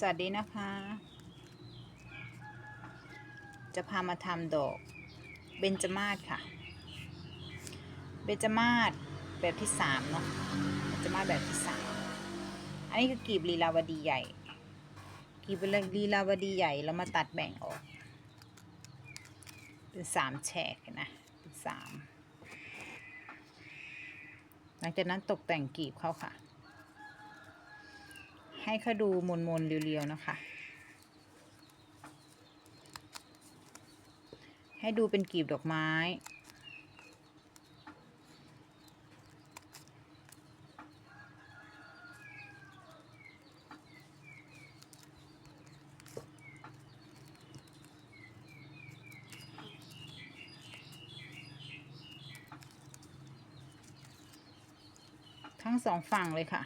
สวัสดีนะคะ จะพามาทำดอกเบญจมาศค่ะ เบญจมาศแบบที่สามเนาะ เบญจมาศแบบที่สามอันนี้คือกีบลีลาวดีใหญ่ กีบลีลาวดีใหญ่แล้วมาตัดแบ่งออก เป็นสามแฉกนะเป็นสามหลังจากนั้นตกแต่งกีบเขาค่ะ ให้เขาดูมนมนๆเรียวๆนะคะ ให้ดูเป็นกลีบดอกไม้ ทั้งสองฝั่งเลยค่ะ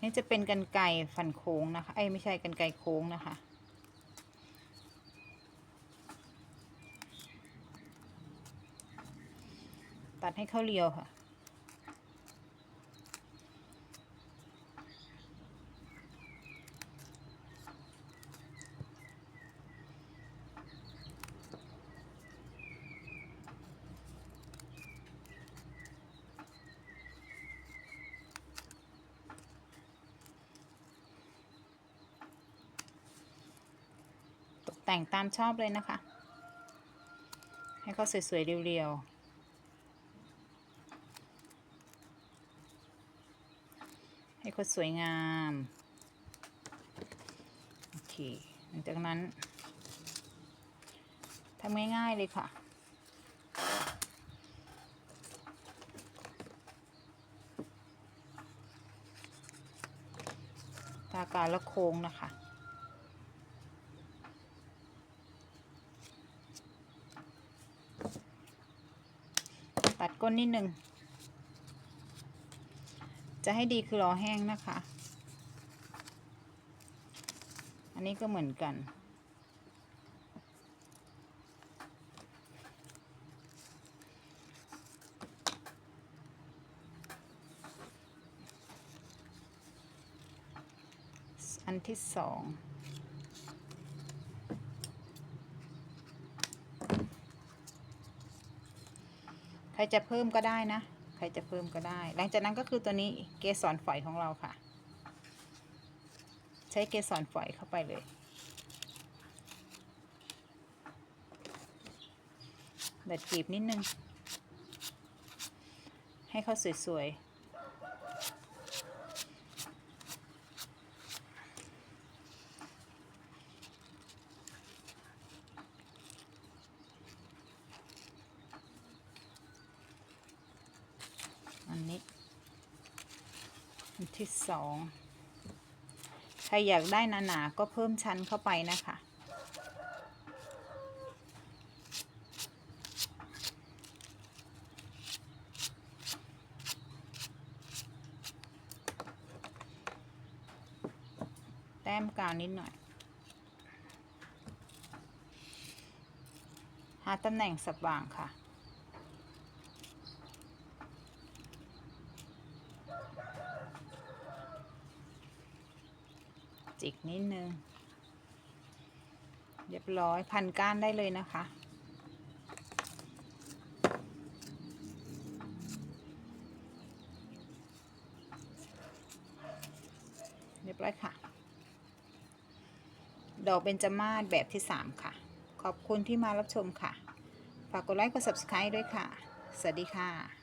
นี่จะเป็นกันไก่ฟันโค้งนะคะไอ้ไม่ใช่กันไก่โค้งนะคะ ตัดให้เข้าเรียวค่ะ แต่งตามชอบเลยนะคะ ให้เขาสวยๆเรียวๆ ให้เขาสวยงาม โอเค หลังจากนั้นทำง่ายๆเลยค่ะตาการละโค้งนะคะ ก้นนิดนึงจะให้ดีคือรอแห้งนะคะ อันนี้ก็เหมือนกัน อันที่สอง ครจะเพิ่มก็ได้นะ ใครจะเพิ่มก็ได้ หลังจากนั้นก็คือตัวนี้เกสรฝอยของเราค่ะ ใช้เกสรฝอยเข้าไปเลย เด็ดกลีบนิดนึง ให้เขาสวยๆ อันนี้ อันที่สอง ใครอยากได้หนาๆก็เพิ่มชั้นเข้าไปนะคะ แต้มกาวนิดหน่อย หาตำแหน่งสับว่างค่ะ จิกนิดนึง เรียบร้อยพันก้านได้เลยนะคะ เรียบร้อยค่ะ ดอกเบญจมาศแบบที่ 3 ค่ะ ขอบคุณที่มารับชมค่ะ ฝากกดไลค์กด subscribe ด้วยค่ะ สวัสดีค่ะ